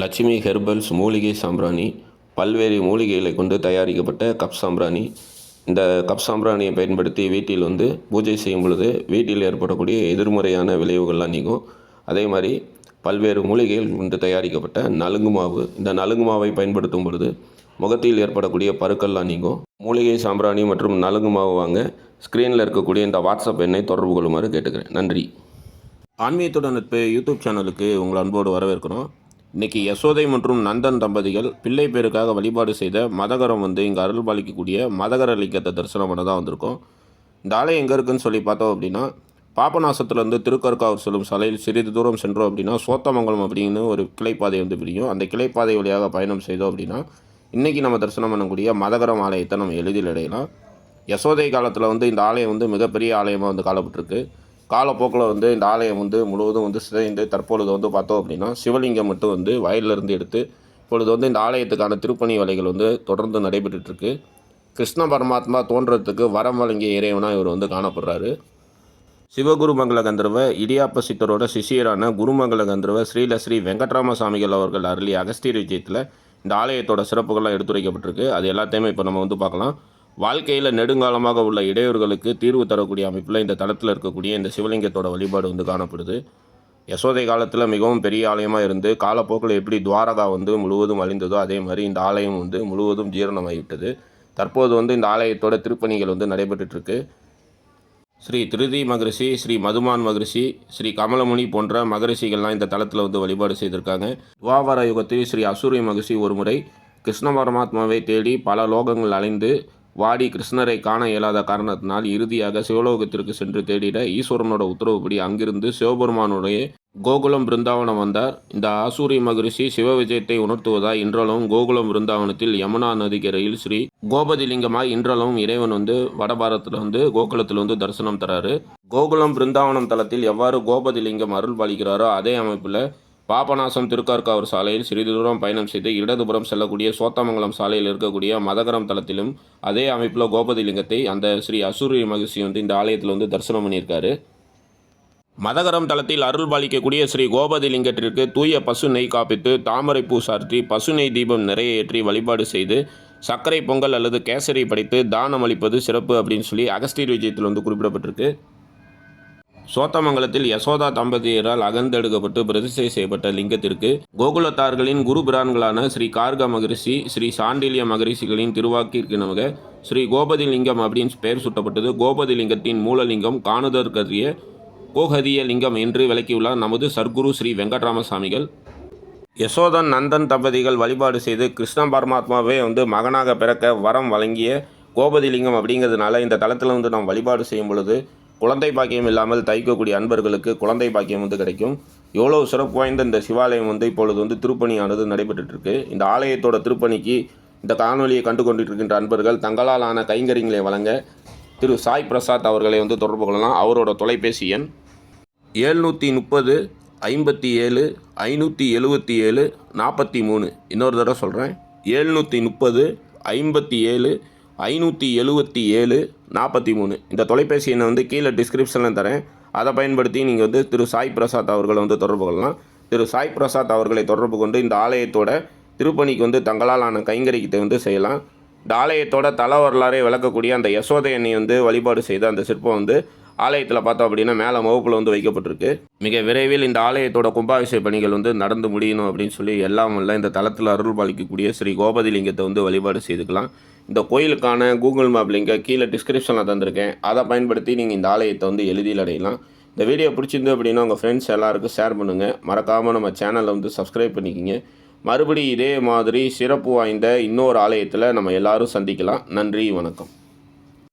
Lakshmi herbals மூலிகை சாம்பிராணி பல்வேறு மூலிகைகளை கொண்டு தயாரிக்கப்பட்ட கப் சாம்பிராணி. இந்த கப் சாம்பிராணியை பயன்படுத்தி வீட்டில் வந்து பூஜை செய்யும் பொழுது வீட்டில் ஏற்படக்கூடிய எதிர்மறையான விளைவுகள்லாம் நீங்கும். அதே மாதிரி பல்வேறு மூலிகைகள் கொண்டு தயாரிக்கப்பட்ட நலுங்கு மாவு. இந்த நலுங்கு மாவை பயன்படுத்தும் பொழுது முகத்தில் ஏற்படக்கூடிய பருக்கள்லாம் நீங்கும். மூலிகை சாம்பிராணி மற்றும் நலுங்கு மாவு வாங்க ஸ்க்ரீனில் இருக்கக்கூடிய இந்த வாட்ஸ்அப் எண்ணை தொடர்பு கொள்ளுமாறு கேட்டுக்கிறேன். நன்றி. ஆன்மீகத்துடன் நட்பு யூடியூப் சேனலுக்கு உங்கள் அன்போடு வரவேற்கிறோம். இன்றைக்கி யசோதை மற்றும் நந்தன் தம்பதிகள் பிள்ளை பேருக்காக வழிபாடு செய்த மதகரம் வந்து இங்கே அருள் பாலிக்கக்கூடிய மதகர லிங்கத்தை தரிசனம் பண்ண தான் வந்திருக்கோம். இந்த ஆலயம் எங்கே இருக்குன்னு சொல்லி பார்த்தோம் அப்படின்னா பாபநாசத்துலேருந்து திருக்கற்காவூர் செல்லும் சாலையில் சிறிது தூரம் சென்றோம் அப்படின்னா சோத்தமங்கலம் அப்படின்னு ஒரு கிளைப்பாதை வந்து பிரியும் அந்த கிளைப்பாதை வழியாக பயணம் செய்தோம் அப்படின்னா இன்றைக்கி நம்ம தரிசனம் பண்ணக்கூடிய மதகரம் ஆலயத்தை நம்ம எளிதில் அடையலாம். யசோதை காலத்தில் வந்து இந்த ஆலயம் வந்து மிகப்பெரிய ஆலயமாக வந்து காலப்பட்டிருக்கு காலப்போக்கில் வந்து இந்த ஆலயம் வந்து முழுவதும் வந்து சிதைந்து தற்பொழுது வந்து பார்த்தோம் அப்படின்னா சிவலிங்கம் மட்டும் வந்து வயலிலிருந்து எடுத்து இப்பொழுது வந்து இந்த ஆலயத்துக்கான திருப்பணி வேலைகள் வந்து தொடர்ந்து நடைபெற்றுருக்கு கிருஷ்ண பரமாத்மா தோன்றதுக்கு வரம் வழங்கிய இறைவனாக இவர் வந்து காணப்படுறாரு. சிவகுருமங்கல கந்தர்வ இடியாப்ப சித்தரோட சிஷியரான குருமங்கல கந்தர்வ ஸ்ரீல ஸ்ரீ வெங்கட்ராம சுவாமிகள் அவர்கள் அருளி அகஸ்தீர் விஜயத்தில் இந்த ஆலயத்தோட சிறப்புகள்லாம் எடுத்துரைக்கப்பட்டிருக்கு. அது எல்லாத்தையுமே இப்போ நம்ம வந்து பார்க்கலாம். வாழ்க்கையில் நெடுங்காலமாக உள்ள இடையூறுகளுக்கு தீர்வு தரக்கூடிய அமைப்பில் இந்த தளத்தில் இருக்கக்கூடிய இந்த சிவலிங்கத்தோட வழிபாடு வந்து காணப்படுது. யசோதை காலத்தில் மிகவும் பெரிய ஆலயமாக இருந்து காலப்போக்கில் எப்படி துவாரகா வந்து முழுவதும் அழிந்ததோ அதே மாதிரி இந்த ஆலயம் வந்து முழுவதும் ஜீரணமாகிவிட்டது. தற்போது வந்து இந்த ஆலயத்தோட திருப்பணிகள் வந்து நடைபெற்றுருக்கு ஸ்ரீ திருதி மகரிஷி ஸ்ரீ மதுமான் மகரிஷி ஸ்ரீ கமலமுனி போன்ற மகரிஷிகள்லாம் இந்த தளத்தில் வந்து வழிபாடு செய்திருக்காங்க. துவாவர யுகத்தில் ஸ்ரீ அசூரிய மகரிஷி ஒரு முறை கிருஷ்ண பரமாத்மாவை தேடி பல லோகங்கள் அலைந்து வாடி கிருஷ்ணரை காண இயலாத காரணத்தினால் இறுதியாக சிவலோகத்திற்கு சென்று தேடிட ஈஸ்வரனோட உத்தரவுப்படி அங்கிருந்து சிவபெருமானுடைய கோகுலம் பிருந்தாவனம் வந்தார். இந்த ஆசூரி மகரிஷி சிவ விஜயத்தை உணர்த்துவதாய் இன்றளவும் கோகுலம் பிருந்தாவனத்தில் யமுனா நதிக்கரையில் ஸ்ரீ கோபதிலிங்கமாய் இன்றளவும் இறைவன் வந்து வடபாரத்தில் வந்து கோகுலத்தில் வந்து தரிசனம் தராரு. கோகுலம் பிருந்தாவனம் தளத்தில் எவ்வாறு கோபதிலிங்கம் அருள் பாலிக்கிறாரோ அதே அமைப்பில் பாபநாசம் திருக்கார்காவூர் சாலையில் சிறிது தூரம் பயணம் செய்து இடதுபுறம் செல்லக்கூடிய சோத்தமங்கலம் சாலையில் இருக்கக்கூடிய மதகரம் தலத்திலும் அதே அமைப்பில் கோபதிலிங்கத்தை அந்த ஸ்ரீ அசூரிய மகிழ்ச்சி வந்து இந்த ஆலயத்தில் வந்து தரிசனம் பண்ணியிருக்காரு. மதகரம் தளத்தில் அருள் பாலிக்கக்கூடிய ஸ்ரீ கோபதிலிங்கத்திற்கு தூய பசு நெய் காப்பித்து தாமரை பூ சார்த்தி பசு நெய் தீபம் நிறைய ஏற்றி வழிபாடு செய்து சர்க்கரை பொங்கல் அல்லது கேசரி படைத்து தானம் அளிப்பது சிறப்பு அப்படின்னு சொல்லி அகஸ்தீர் விஜயத்தில் வந்து குறிப்பிடப்பட்டிருக்கு. சோத்தமங்கலத்தில் யசோதா தம்பதியரால் அகழ்ந்தெடுக்கப்பட்டு பிரதிஷ்டை செய்யப்பட்ட லிங்கத்திற்கு கோகுலத்தார்களின் குரு பிரான்களான ஸ்ரீ கார்க மகரிஷி ஸ்ரீ சாண்டில்ய மகரிஷிகளின் திருவாக்கிற்கிணங்க ஸ்ரீ கோபதி லிங்கம் அப்படின்னு பெயர் சூட்டப்பட்டது. கோபதி லிங்கத்தின் மூலலிங்கம் காணுதற்கரிய கோகதிய லிங்கம் என்று விளக்கியுள்ளார் நமது சர்க்குரு ஸ்ரீ வெங்கட்ராமசாமிகள். யசோதன் நந்தன் தம்பதிகள் வழிபாடு செய்து கிருஷ்ண பரமாத்மாவே வந்து மகனாக பிறக்க வரம் வழங்கிய கோபதிலிங்கம் அப்படிங்கிறதுனால இந்த தளத்தில் வந்து நாம் வழிபாடு செய்யும் பொழுது குழந்தை பாக்கியம் இல்லாமல் தைக்கக்கூடிய அன்பர்களுக்கு குழந்தை பாக்கியம் வந்து கிடைக்கும். எவ்வளோ சிறப்பு வாய்ந்த இந்த சிவாலயம் வந்து இப்பொழுது வந்து திருப்பணியானது நடைபெற்றுருக்கு இந்த ஆலயத்தோட திருப்பணிக்கு இந்த காணொலியை கண்டு கொண்டிருக்கின்ற அன்பர்கள் தங்களால் ஆன கைங்கரியங்களை வழங்க திரு சாய் பிரசாத் அவர்களை வந்து தொடர்பு கொள்ளலாம். அவரோட தொலைபேசி எண் ஏழ்நூற்றி முப்பது ஐம்பத்தி ஏழு ஐநூற்றி எழுபத்தி ஏழு நாற்பத்தி மூணு. இன்னொரு தடவை சொல்கிறேன் ஏழ்நூற்றி முப்பது ஐம்பத்தி ஏழு ஐநூற்றி எழுபத்தி ஏழு நாற்பத்தி மூணு. இந்த தொலைபேசி எண்ணை வந்து கீழே டிஸ்கிரிப்ஷனில் தரேன். அதை பயன்படுத்தி நீங்கள் வந்து திரு சாய் பிரசாத் அவர்களை வந்து தொடர்பு கொள்ளலாம். திரு சாய் பிரசாத் அவர்களை தொடர்பு கொண்டு இந்த ஆலயத்தோட திருப்பணிக்கு வந்து தங்களால் ஆன கைங்கரிக்கத்தை வந்து செய்யலாம். இந்த ஆலயத்தோட தல வரலாறை விளக்கக்கூடிய அந்த யசோதை எண்ணெய் வந்து வழிபாடு செய்த அந்த சிற்பம் வந்து ஆலயத்தில் பார்த்தோம் அப்படின்னா மேலே வகுப்பில் வந்து வைக்கப்பட்டிருக்கு. மிக விரைவில் இந்த ஆலயத்தோட கும்பாபிஷேக பணிகள் வந்து நடந்து முடியணும் அப்படின்னு சொல்லி எல்லாம் வல்ல இந்த தளத்தில் அருள் பாலிக்கக்கூடிய ஸ்ரீ கோபதிலிங்கத்தை வந்து வழிபாடு செய்துக்கலாம். இந்த கோயிலுக்கான கூகுள் மேப் லிங்கை கீழே டிஸ்கிரிப்ஷனில் தந்திருக்கேன். அதை பயன்படுத்தி நீங்கள் இந்த ஆலயத்தை வந்து எளிதில் அடையலாம். இந்த வீடியோ பிடிச்சிருந்து அப்படின்னா உங்கள் ஃப்ரெண்ட்ஸ் எல்லாருக்கும் ஷேர் பண்ணுங்கள் மறக்காமல் நம்ம சேனலை வந்து சப்ஸ்கிரைப் பண்ணிக்கிங்க. மறுபடியும் இதே மாதிரி சிறப்பு வாய்ந்த இன்னொரு ஆலயத்தில் நம்ம எல்லோரும் சந்திக்கலாம். நன்றி வணக்கம்.